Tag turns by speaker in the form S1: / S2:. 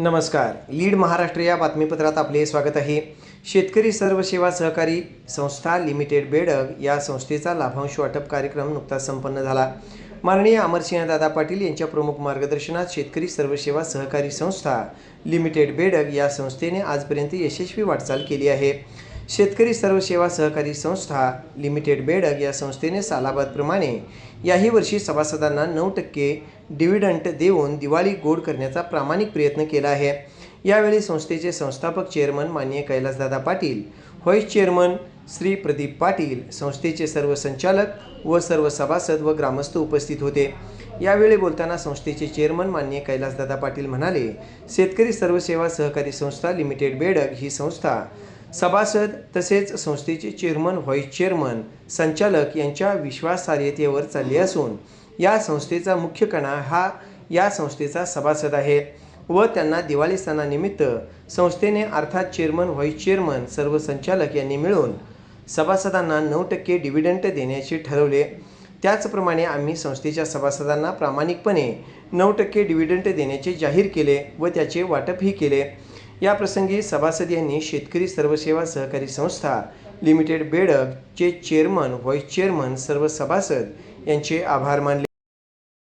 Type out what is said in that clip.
S1: नमस्कार. लीड महाराष्ट्र या बातमीपत्रात आपले स्वागत आहे. शेतकरी सर्व सेवा सहकारी संस्था लिमिटेड बेडग या संस्थेचा लाभांश वाटप कार्यक्रम नुकताच संपन्न झाला. माननीय अमरसिंह दादा पाटील यांच्या प्रमुख मार्गदर्शनात शेतकरी सर्व सेवा सहकारी संस्था लिमिटेड बेडग या संस्थेने आजपर्यंत यशस्वी वाटचाल केली आहे. शेतकरी सर्व सेवा सहकारी संस्था लिमिटेड बेडग या संस्थेने सालाबादप्रमाणे याही वर्षी सभासदांना नऊ टक्के डिव्हिडंट देऊन दिवाळी गोड करण्याचा प्रामाणिक प्रयत्न केला आहे. यावेळी संस्थेचे संस्थापक चेअरमन माननीय कैलासदादा पाटील व्हाईस चेअरमन श्री प्रदीप पाटील संस्थेचे सर्व संचालक व सर्व सभासद व ग्रामस्थ उपस्थित होते. यावेळी बोलताना संस्थेचे चेअरमन माननीय कैलासदादा पाटील म्हणाले शेतकरी सर्व सेवा सहकारी संस्था लिमिटेड बेडग ही संस्था सभासद तसेच संस्थेचे चेअरमन व्हाईस चेअरमन संचालक यांच्या विश्वासार्हतेवर चालली असून या संस्थेचा मुख्य कणा हा या संस्थेचा सभासद आहे व त्यांना दिवाळी सणानिमित्त संस्थेने अर्थात चेअरमन व्हाईस चेअरमन सर्व संचालक यांनी मिळून सभासदांना नऊ टक्के डिव्हिडंट देण्याचे ठरवले. त्याचप्रमाणे आम्ही संस्थेच्या सभासदांना प्रामाणिकपणे नऊ टक्के डिव्हिडंट देण्याचे जाहीर केले व त्याचे वाटपही केले. या प्रसंगी सभासद यांनी शेतकरी सर्वसेवा सहकारी संस्था लिमिटेड बेडगचे चेअरमन व्हाईस चेअरमन सर्व सभासद यांचे आभार मानले.